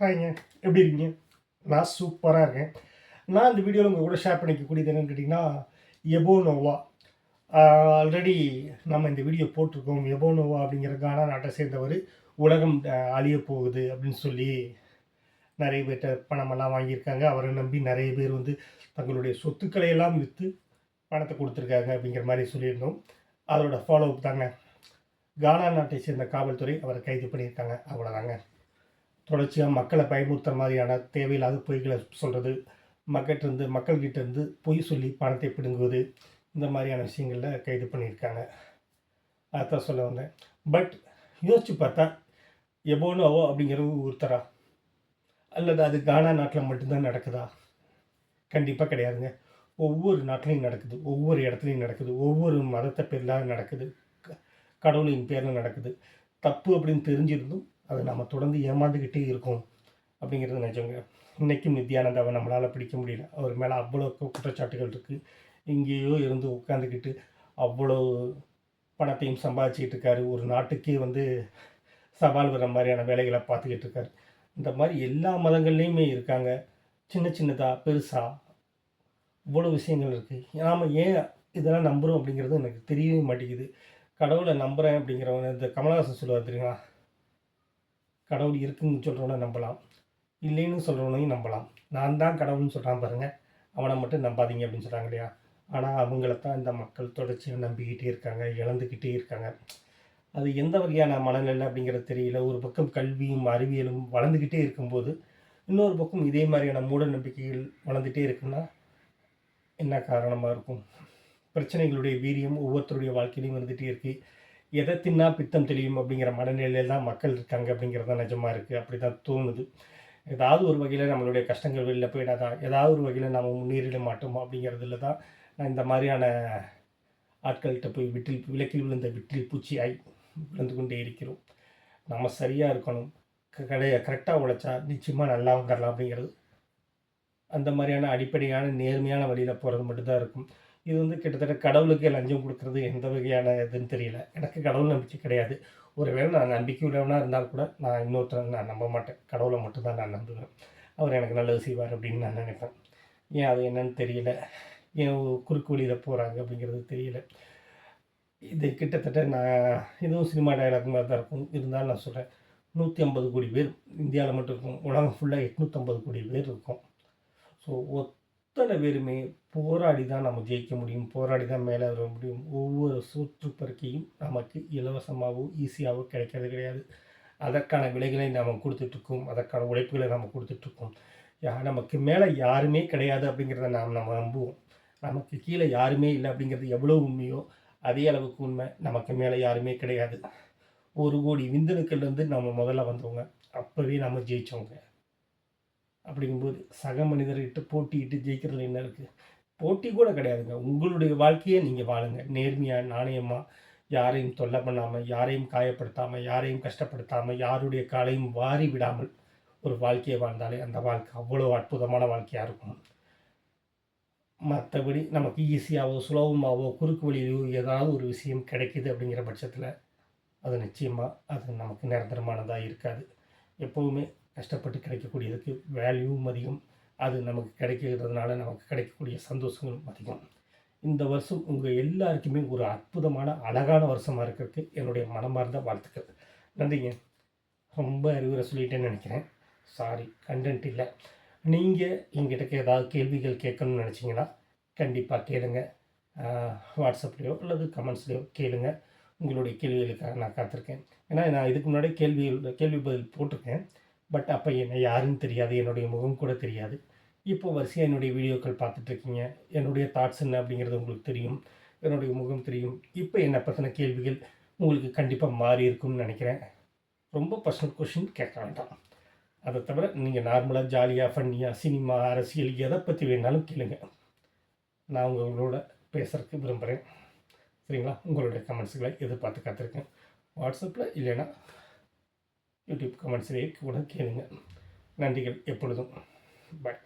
ஹாய்ங்க. எப்படி இருக்கீங்க? நான் சூப்பராக இருக்கேன். நான் இந்த வீடியோவில் உங்கள் கூட ஷேர் பண்ணிக்கக்கூடியது என்னென்னு கேட்டிங்கன்னா எபோனோவா ஆல்ரெடி நம்ம இந்த வீடியோ போட்டிருக்கோம். எபோனோவா அப்படிங்கிற கானா நாட்டை சேர்ந்தவர். உலகம் அழிய அழியப் போகுது அப்படின்னு சொல்லி நிறைய பேர்கிட்ட பணமெல்லாம் வாங்கியிருக்காங்க. அவரை நம்பி நிறைய பேர் வந்து தங்களுடைய சொத்துக்களை எல்லாம் விற்று பணத்தை கொடுத்துருக்காங்க அப்படிங்கிற மாதிரி சொல்லியிருந்தோம். அதோட ஃபாலோ அப் தாங்க. கானா நாட்டை சேர்ந்த காவல்துறை அவரை கைது பண்ணியிருக்காங்க. அவ்வளோதாங்க தொடர்ச்சியாக மக்களை பயமுறுத்துற மாதிரியான தேவையில்லாத பொய்களை சொல்கிறது மக்கள்கிட்டருந்து மக்கள்கிட்டேருந்து பொய் சொல்லி பணத்தை பிடுங்குவது இந்த மாதிரியான விஷயங்களில் கைது பண்ணியிருக்காங்க. அதான் சொல்ல வந்தேன். பட் யோசிச்சு பார்த்தா எபோனோவோ அப்படிங்கிறது ஒருத்தரா அல்லது அது கானா நாட்டில் மட்டும்தான் நடக்குதா? கண்டிப்பாக கிடையாதுங்க. ஒவ்வொரு நாட்டிலையும் நடக்குது ஒவ்வொரு இடத்துலையும் நடக்குது ஒவ்வொரு மதத்தை பேரில் நடக்குது க- கடவுளின் பேரில் நடக்குது. தப்பு அப்படின்னு தெரிஞ்சிருந்தும் அதை நம்ம தொடர்ந்து ஏமாந்துக்கிட்டே இருக்கோம் அப்படிங்கிறது நிஜங்க. இன்றைக்கும் நித்யானந்தாவை நம்மளால் பிடிக்க முடியல. அவர் மேலே அவ்வளோ குற்றச்சாட்டுகள் இருக்குது இங்கேயோ இருந்து உட்காந்துக்கிட்டு அவ்வளோ பணத்தையும் சம்பாதிச்சிக்கிட்டு இருக்காரு. ஒரு நாட்டுக்கே வந்து சவால் வர மாதிரியான வேலைகளை பார்த்துக்கிட்டு இருக்காரு. இந்த மாதிரி எல்லா மதங்கள்லேயுமே இருக்காங்க. சின்ன சின்னதாக பெருசாக இவ்வளோ விஷயங்கள் இருக்குது நாம் ஏன் இதெல்லாம் நம்புகிறோம் அப்படிங்கிறது எனக்கு தெரியவே மாட்டேங்குது. கடவுளை நம்புகிறேன் அப்படிங்கிறவங்க இந்த கமலஹாசன் சொல்லுவார் தெரியுங்களா கடவுள் இருக்குன்னு சொல்கிறவனை நம்பலாம். இல்லைன்னு சொல்கிறவனையும் நம்பலாம். நான் தான் கடவுள்னு சொல்கிறான் பாருங்கள் அவனை மட்டும் நம்பாதீங்க அப்படின்னு சொல்கிறாங்க இல்லையா? ஆனால் அவங்கள தான் இந்த மக்கள் தொடர்ச்சியாக நம்பிக்கிட்டே இருக்காங்க இழந்துக்கிட்டே இருக்காங்க. அது எந்த வகையான மனநிலை அப்படிங்கிறது தெரியல. ஒரு பக்கம் கல்வியும் அறிவியலும் வளர்ந்துக்கிட்டே இருக்கும்போது இன்னொரு பக்கம் இதே மாதிரியான மூட நம்பிக்கைகள் வளர்ந்துகிட்டே இருக்குன்னா என்ன காரணமாக இருக்கும்? பிரச்சனைகளுடைய வீரியம் ஒவ்வொருத்தருடைய வாழ்க்கையிலையும் வந்துகிட்டே இருக்குது எதை தின்னா பித்தம் தெளியும் அப்படிங்கிற மனநிலையில் தான் மக்கள் இருக்காங்க அப்படிங்கிறது தான் நிஜமாக இருக்குது அப்படி தான் தோணுது. ஏதாவது ஒரு வகையில் நம்மளுடைய கஷ்டங்கள் வெளியில் போயிடாதான் ஏதாவது ஒரு வகையில் நம்ம முன்னேறிட மாட்டோமா அப்படிங்கிறதுல தான் நான் இந்த மாதிரியான ஆட்கள்கிட்ட போய் விட்டில் விளக்கில் விழுந்த விட்டில் பூச்சியாய் விழுந்து கொண்டே இருக்கிறோம். நம்ம சரியாக இருக்கணும். க- கடைய கரெக்டாக உழைச்சா நிச்சயமாக நல்லா வந்துடலாம் அப்படிங்கிறது அந்த மாதிரியான அடிப்படையான நேர்மையான வழியில் போகிறது மட்டும்தான் இருக்கும். இது வந்து கிட்டத்தட்ட கடவுளுக்கு லஞ்சம் கொடுக்கறது எந்த வகையான இதுன்னு தெரியல. எனக்கு கடவுள் நம்பிக்கை கிடையாது. ஒருவேளை நான் நம்பிக்கை உள்ளவனாக இருந்தால் கூட நான் இன்னொருத்தரை நான் நம்ப மாட்டேன். கடவுளை மட்டும்தான் நான் நம்புவேன். அவர் எனக்கு நல்லது செய்வார் அப்படின்னு நான் நினைப்பேன். ஏன் அது என்னன்னு தெரியல. ஏன் குறுக்கு வழியில் போகிறாங்க அப்படிங்கிறது தெரியல. இது கிட்டத்தட்ட நான் இதுவும் சினிமா டயலாக் மாதிரி தான் இருக்கும். இருந்தாலும் நான் சொல்கிறேன் நூற்றி ஐம்பது கோடி பேர் இந்தியாவில் மட்டும் இருக்கும். உலகம் ஃபுல்லாக எட்நூற்றம்பது கோடி பேர் இருக்கும். ஸோ அத்தனை பேருமே போராடி தான் நம்ம ஜெயிக்க முடியும் போராடி தான் மேலே வர முடியும். ஒவ்வொரு சூற்று பருக்கையும் நமக்கு இலவசமாகவோ ஈஸியாகவோ கிடைக்கிறது கிடையாது. அதற்கான விலைகளை நாம் கொடுத்துட்ருக்கோம். அதற்கான உழைப்புகளை நாம் கொடுத்துட்ருக்கோம். யா நமக்கு மேலே யாருமே கிடையாது அப்படிங்கிறத நாம் நம்ம நம்புவோம். நமக்கு கீழே யாருமே இல்லை அப்படிங்கிறது எவ்வளோ உண்மையோ அதே அளவுக்கு உண்மை. நமக்கு மேலே யாருமே கிடையாது. ஒரு கோடி விந்தணுக்கள்லேருந்து நம்ம முதல்ல வந்தவங்க. அப்போவே நம்ம ஜெயித்தவங்க அப்படிங்கும்போது சக மனிதர்கிட்ட போட்டியிட்டு ஜெயிக்கிறதுல என்ன இருக்குது போட்டி கூட கிடையாதுங்க. உங்களுடைய வாழ்க்கையை நீங்கள் வாழுங்க. நேர்மையாக நாணயமாக யாரையும் தொல்லை பண்ணாமல் யாரையும் காயப்படுத்தாமல் யாரையும் கஷ்டப்படுத்தாமல் யாருடைய காலையும் வாரி விடாமல் ஒரு வாழ்க்கையை வாழ்ந்தாலே அந்த வாழ்க்கை அவ்வளோ அற்புதமான வாழ்க்கையாக இருக்கும். மற்றபடி நமக்கு ஈஸியாகவோ சுலபமாகவோ குறுக்கு வழியிலோ ஏதாவது ஒரு விஷயம் கிடைக்குது அப்படிங்கிற பட்சத்தில் அது நிச்சயமாக அது நமக்கு நிரந்தரமானதாக இருக்காது. எப்போவுமே கஷ்டப்பட்டு கிடைக்கக்கூடியதுக்கு வேல்யூவும் அதிகம். அது நமக்கு கிடைக்கிறதுனால நமக்கு கிடைக்கக்கூடிய சந்தோஷங்களும் அதிகம். இந்த வருஷம் உங்கள் எல்லாருக்குமே ஒரு அற்புதமான அழகான வருஷமாக இருக்கிறதுக்கு என்னுடைய மனமார்ந்த வாழ்த்துக்கள். நன்றிங்க. ரொம்ப அறிவுரை சொல்லிட்டேன்னு நினைக்கிறேன். சாரி கண்டென்ட் இல்லை. நீங்கள் எங்கிட்ட ஏதாவது கேள்விகள் கேட்கணும்னு நினச்சிங்கன்னா கண்டிப்பாக கேளுங்க. வாட்ஸ்அப்லேயோ அல்லது கமெண்ட்ஸ்லேயோ கேளுங்க. உங்களுடைய கேள்விகளுக்காக நான் காத்திருக்கேன். ஏன்னா நான் இதுக்கு முன்னாடி கேள்வி கேள்வி பதில் போட்டிருக்கேன். பட் அப்போ என்ன யாருன்னு தெரியாது என்னுடைய முகம் கூட தெரியாது. இப்போ வரிசையாக என்னுடைய வீடியோக்கள் பார்த்துட்ருக்கீங்க. என்னுடைய தாட்ஸ் என்ன அப்படிங்கிறது உங்களுக்கு தெரியும். என்னுடைய முகம் தெரியும். இப்போ என்னை பற்றின கேள்விகள் உங்களுக்கு கண்டிப்பாக மாறி இருக்கும்னு நினைக்கிறேன். ரொம்ப பர்சனல் கொஷின் கேட்க வேண்டாம். அதை தவிர நீங்கள் நார்மலாக ஜாலியாக ஃபன்னியாக சினிமா அரசியல் எதை பற்றி வேணாலும் கேளுங்க. நான் உங்களோட பேசுகிறதுக்கு விரும்புகிறேன் சரிங்களா? உங்களுடைய கமெண்ட்ஸுகளை எதிர்பார்த்து காத்திருக்கேன். வாட்ஸ்அப்பில் இல்லைன்னா யூடியூப் கமெண்ட்ஸ்லேயே கூட கேளுங்க. நன்றிகள் எப்பொழுதும். பாய்